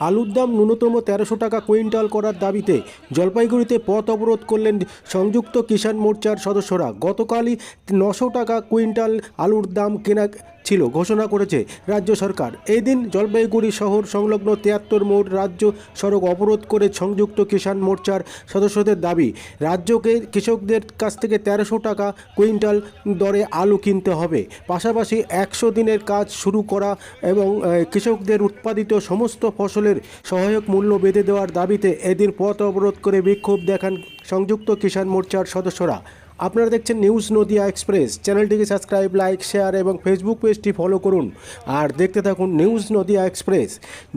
আলুর দাম ন্যূনতম তেরোশো টাকা কুইন্টাল করার দাবিতে জলপাইগুড়িতে পথ অবরোধ করলেন সংযুক্ত কিষাণ মোর্চার সদস্যরা। গতকালই নশো টাকা কুইন্টাল আলুর দাম কেনা ছিল ঘোষণা করেছে রাজ্য সরকার। এই দিন জলপাইগুড়ি শহর সংলগ্ন তিয়াত্তর মোড় রাজ্য সড়ক অবরোধ করে সংযুক্ত কিষাণ মোর্চার সদস্যদের দাবি, রাজ্যকে কৃষকদের কাছ থেকে তেরোশো টাকা কুইন্টাল দরে আলু কিনতে হবে। পাশাপাশি একশো দিনের কাজ শুরু করা এবং কৃষকদের উৎপাদিত সমস্ত ফসলের সহায়ক মূল্য বেঁধে দেওয়ার দাবিতে এদিন পথ অবরোধ করে বিক্ষোভ দেখান সংযুক্ত কিষাণ মোর্চার সদস্যরা। আপনারা দেখছেন নিউজ নদিয়া এক্সপ্রেস চ্যানেলটিকে সাবস্ক্রাইব লাইক শেয়ার এবং ফেসবুক পেজটি ফলো করুন। আর দেখতে থাকুন নিউজ নদিয়া এক্সপ্রেস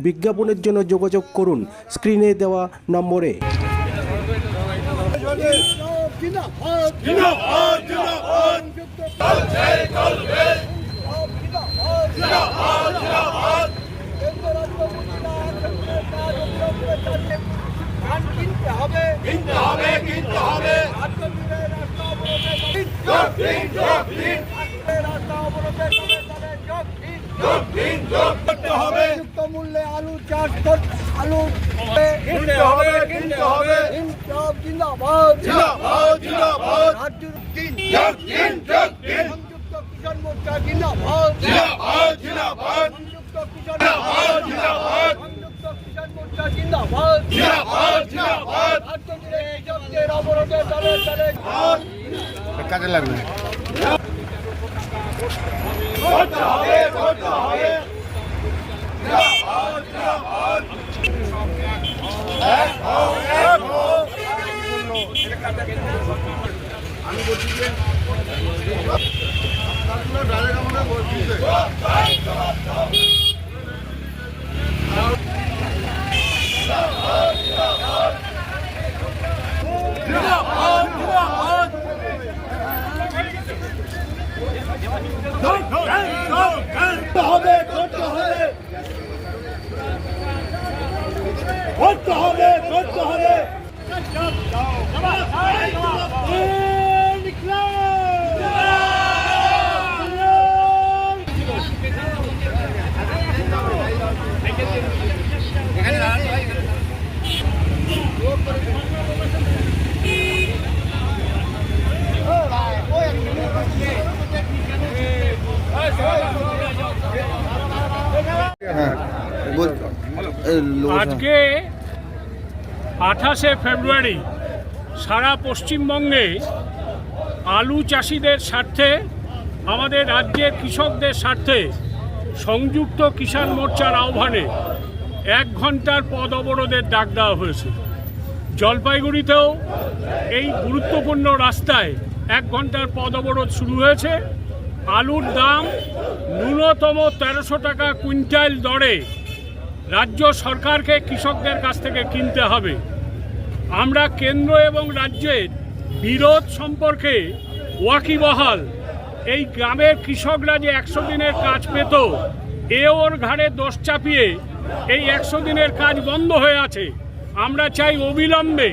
বিজ্ঞাপনের জন্য যোগাযোগ করুন স্ক্রিনে দেওয়া নম্বরে। কিনতে হবে। কিনতে হবে কিনতে হবে। মূল্যে আলু চাষ করতে আলু কিনতে হবে কিনতে হবে ইনসাফ জিন্দাবাদ জিন্দাবাদ জিন্দাবাদ রাজ্য দিন যোগ দিন যোগ দিন সংযুক্ত কিষাণ মোর্চা জিন্দাবাদ জিন্দাবাদ জিন্দাবাদ সংযুক্ত কিষাণ জিন্দাবাদ জিন্দাবাদ সংযুক্ত কিষাণ মোর্চা জিন্দাবাদ জিন্দাবাদ জিন্দাবাদ রাজ্য জুড়ে কৃষকদের অবরোধে চলে চলে কাজে লাগবে। করতে হবে করতে হবে জিন্দাবাদ জিন্দাবাদ এক হও এক হও জিন্দাবাদ জিন্দাবাদ করতে হবে করতে হবে করতে হবে করতে হবে হ্যাঁ বল এই লোক- আজকে আঠাশে ফেব্রুয়ারি সারা পশ্চিমবঙ্গে আলু চাষিদের স্বার্থে, আমাদের রাজ্যের কৃষকদের স্বার্থে সংযুক্ত কিষাণ মোর্চার আহ্বানে এক ঘণ্টার পদ অবরোধের ডাক দেওয়া হয়েছে। জলপাইগুড়িতেও এই গুরুত্বপূর্ণ রাস্তায় এক ঘণ্টার পদ অবরোধ শুরু হয়েছে। আলুর দাম ন্যূনতম তেরোশো টাকা কুইন্টাল দরে রাজ্য সরকারকে কৃষকদের কাছ থেকে কিনতে হবে। আমরা কেন্দ্র এবং রাজ্যের বিরোধ সম্পর্কে ওয়াকিবহাল। এই গ্রামের কৃষকরা যে একশো দিনের কাজ পেত, এ ওর ঘাড়ে দোষ চাপিয়ে এই একশো দিনের কাজ বন্ধ হয়ে আছে। আমরা চাই অবিলম্বে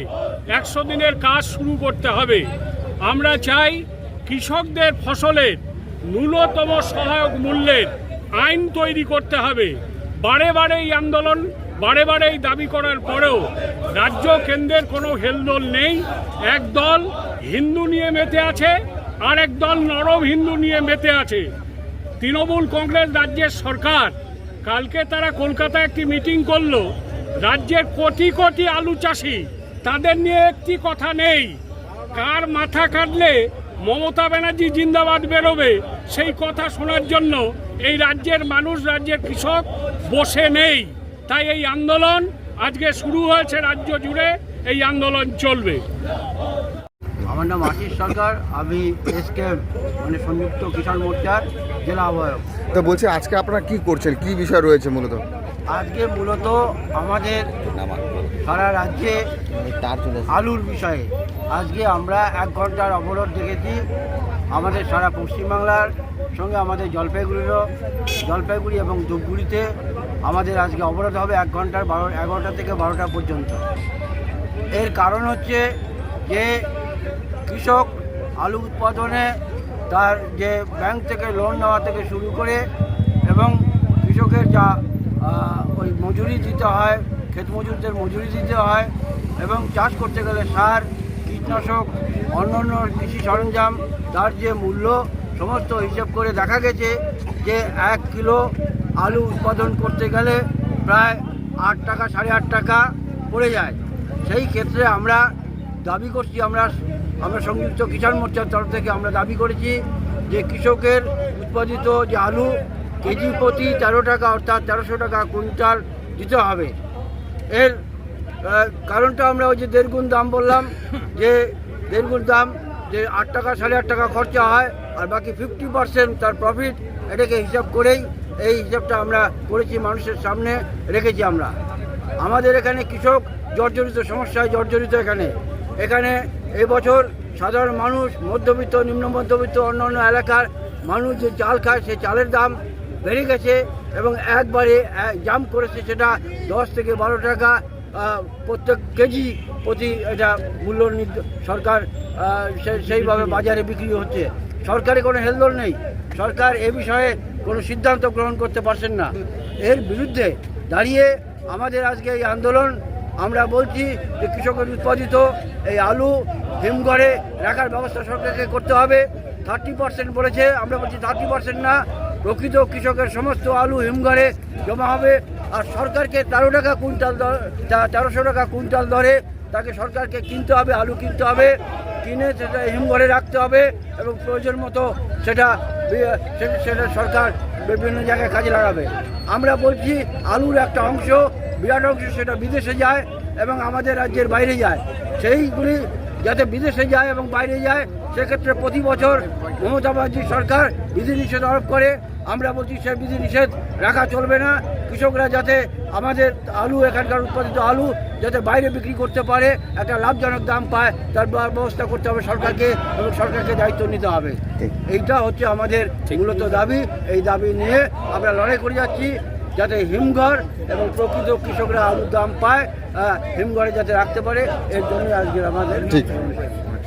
একশো দিনের কাজ শুরু করতে হবে। আমরা চাই কৃষকদের ফসলের ন্যূনতম সহায়ক মূল্যের আইন তৈরি করতে হবে। বারে বারে এই আন্দোলন, বারে বারে এই দাবি করার পরেও রাজ্য কেন্দ্রের কোনো হেলদোল নেই। এক দল হিন্দু নিয়ে মেতে আছে, আর এক দল নরম হিন্দু নিয়ে মেতে আছে। তৃণমূল কংগ্রেস রাজ্যের সরকার, কালকে তারা কলকাতায় একটি মিটিং করল, রাজ্যের কোটি কোটি আলু চাষি, তাদের নিয়ে একটি কথা নেই। কার মাথা কাটলে মমতা ব্যানার্জি জিন্দাবাদ বেরোবে, সেই কথা শোনার জন্য এই রাজ্যের মানুষ রাজ্যের কৃষক বসে নেই। তাই এই আন্দোলন আজকে শুরু হয়েছে রাজ্য জুড়ে এই আন্দোলন চলবে। আমার নাম আশিস সরকার আমি এসকে মানে সংযুক্ত কিষাণ মোর্চার জেলা আহ্বায়ক। তো বলছি আজকে আপনারা কি করছেন? কি বিষয় রয়েছে মূলত? আজকে মূলত আমাদের সারা রাজ্যে আলুর বিষয়ে। আজকে আমরা এক ঘণ্টার অবরোধ দেখেছি আমাদের সারা পশ্চিমবাংলার সঙ্গে আমাদের জলপাইগুড়িরও জলপাইগুড়ি এবং ধূপগুড়িতে আমাদের আজকে অবরোধ হবে এক ঘণ্টার বারো এগারোটা থেকে বারোটা পর্যন্ত। এর কারণ হচ্ছে যে কৃষক আলু উৎপাদনে তার যে ব্যাংক থেকে লোন নেওয়া থেকে শুরু করে এবং কৃষকের যা ওই মজুরি দিতে হয় ক্ষেত মজুরদের মজুরি দিতে হয় এবং চাষ করতে গেলে সার, কীটনাশক, অন্যান্য কৃষি সরঞ্জাম, তার যে মূল্য, সমস্ত হিসেব করে দেখা গেছে যে এক কিলো আলু উৎপাদন করতে গেলে প্রায় আট টাকা, সাড়ে আট টাকা পড়ে যায়। সেই ক্ষেত্রে আমরা দাবি করছি, আমরা আমরা সংযুক্ত কিষাণ মোর্চার তরফ থেকে আমরা দাবি করেছি যে কৃষকের উৎপাদিত যে আলু কেজি প্রতি তেরো টাকা অর্থাৎ তেরোশো টাকা কুইন্টাল দিতে হবে। এর কারণটা আমরা ওই যে দেড়গুণ দাম বললাম, যে দেড়গুণ দাম, যে আট টাকা, সাড়ে আট টাকা খরচা হয়, আর বাকি ফিফটি পার্সেন্ট তার প্রফিট এটাকে হিসাব করেই এই হিসাবটা আমরা করেছি মানুষের সামনে রেখেছি আমরা। আমাদের এখানে কৃষক জর্জরিত, সমস্যায় জর্জরিত এখানে। এখানে এবছর সাধারণ মানুষ, মধ্যবিত্ত নিম্ন মধ্যবিত্ত অন্যান্য এলাকার মানুষ যে চাল খায় সেই চালের দাম বেড়ে গেছে এবং একবারে এক জাম করেছে সেটা দশ থেকে বারো টাকা প্রত্যেক কেজি প্রতি এটা মূল্য সরকার সেইভাবে বাজারে বিক্রি হচ্ছে। সরকারে কোনো হেলদোল নেই। সরকার এ বিষয়ে কোনো সিদ্ধান্ত গ্রহণ করতে পারছেন না। এর বিরুদ্ধে দাঁড়িয়ে আমাদের আজকে এই আন্দোলন, আমরা বলছি যে কৃষকের উৎপাদিত এই আলু হিমঘরে রাখার ব্যবস্থা সরকারকে করতে হবে। থার্টি পার্সেন্ট বলেছে, আমরা বলছি থার্টি পার্সেন্ট না। প্রকৃত কৃষকের সমস্ত আলু হিমঘরে জমা হবে আর সরকারকে তেরো টাকা কুইন্টাল তেরোশো টাকা কুইন্টাল দরে তাকে সরকারকে কিনতে হবে, আলু কিনতে হবে, কিনে সেটা হিমঘরে রাখতে হবে এবং প্রয়োজন মতো সেটা সেটা সরকার বিভিন্ন জায়গায় কাজে লাগাবে। আমরা বলছি আলুর একটা অংশ, বিরাট অংশ সেটা বিদেশে যায় এবং আমাদের রাজ্যের বাইরে যায়। সেইগুলি যাতে বিদেশে যায় এবং বাইরে যায় সেক্ষেত্রে প্রতি বছর মমতা ব্যানার্জি সরকার বিধিনিষেধ আরোপ করে। আমরা বলছি সে বিধিনিষেধ রাখা চলবে না। কৃষকরা যাতে আমাদের আলু, এখানকার উৎপাদিত আলু যাতে বাইরে বিক্রি করতে পারে, একটা লাভজনক দাম পায়, তার ব্যবস্থা করতে হবে সরকারকে এবং সরকারকে দায়িত্ব নিতে হবে। এইটা হচ্ছে আমাদের মূলত দাবি। এই দাবি নিয়ে আমরা লড়াই করে যাচ্ছি যাতে হিমঘর এবং প্রকৃত কৃষকরা আলুর দাম পায় হিমঘরে যাতে রাখতে পারে, এর জন্য আজকের আমাদের